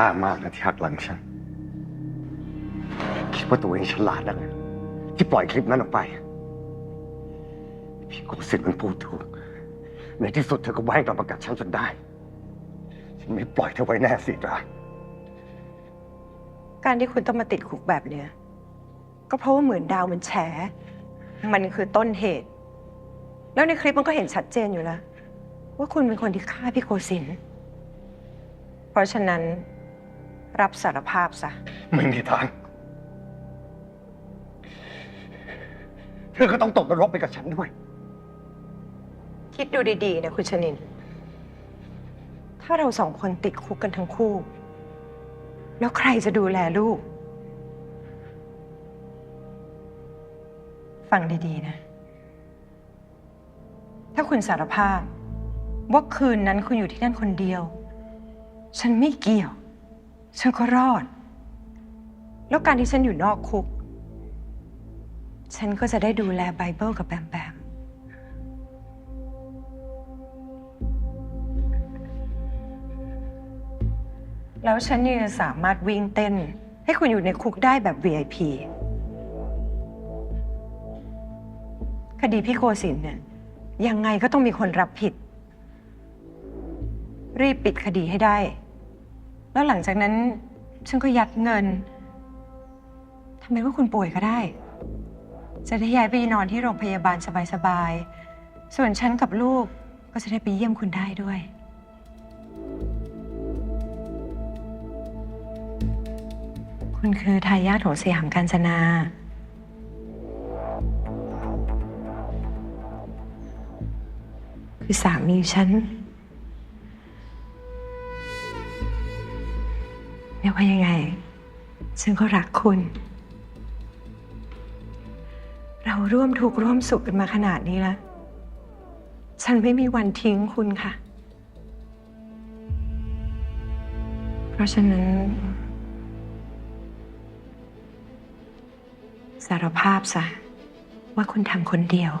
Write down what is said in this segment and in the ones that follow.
ล่ามากนะที่หักหลังฉัน คิดว่าตัวเองฉลาดนักเลยที่ปล่อยคลิปนั้นออกไป พี่โกสิทธิ์มันพูดถูก ในที่สุดเธอก็แว่งกลับมากัดฉันจนได้ ฉันไม่ปล่อยเธอไว้แน่สิตราการที่คุณต้องมาติดคุกแบบเนี้ย ก็เพราะว่าเหมือนดาวมันแฉ มันคือต้นเหตุ แล้วในคลิปมันก็เห็นชัดเจนอยู่แล้วว่าคุณเป็นคนที่ฆ่าพี่โกศิน เพราะฉะนั้น รับสารภาพซะ ไม่มีทาง เธอก็ต้องตกนรกไปกับฉันด้วย คิดดูดีๆนะคุณชนิน ถ้าเราสองคนติดคุกกันทั้งคู่ แล้วใครจะดูแลลูก ฟังดีๆนะ ถ้าคุณสารภาพ ว่าคืนนั้นคุณอยู่ที่นั่นคนเดียว ฉันไม่เกี่ยว ฉันก็รอด แล้วการที่ฉันอยู่นอกคุก ฉันก็จะได้ดูแลไบเบิลกับแบมแบม แล้วฉันยังสามารถวิ่งเต้น ให้คุณอยู่ในคุกได้แบบ VIP คดีพี่โกศินเนี่ยยังไงก็ต้องมีคนรับผิด รีบปิดคดีให้ได้ แล้วหลังจากนั้นฉันก็ยัดเงินทำไมว่าคุณป่วยก็ได้ จะได้ย้ายไปนอนที่โรงพยาบาลสบายๆ ส่วนฉันกับลูกก็จะได้ไปเยี่ยมคุณได้ด้วย คุณคือทายาทของสยามการจนา คือสามีฉัน ไม่ว่ายังไง ฉันก็รักคุณ เราร่วมทุกข์ร่วมสุขกันมาขนาดนี้แล้ว ฉันไม่มีวันทิ้งคุณค่ะ เพราะฉะนั้น สารภาพซะว่าคุณทำคนเดียว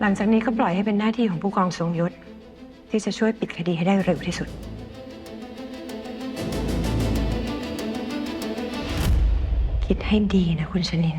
หลังจากนี้ก็ปล่อยให้เป็นหน้าที่ของผู้กองทรงยศ ที่จะช่วยปิดคดีให้ได้เร็วที่สุด คิดให้ดีนะคุณชนิน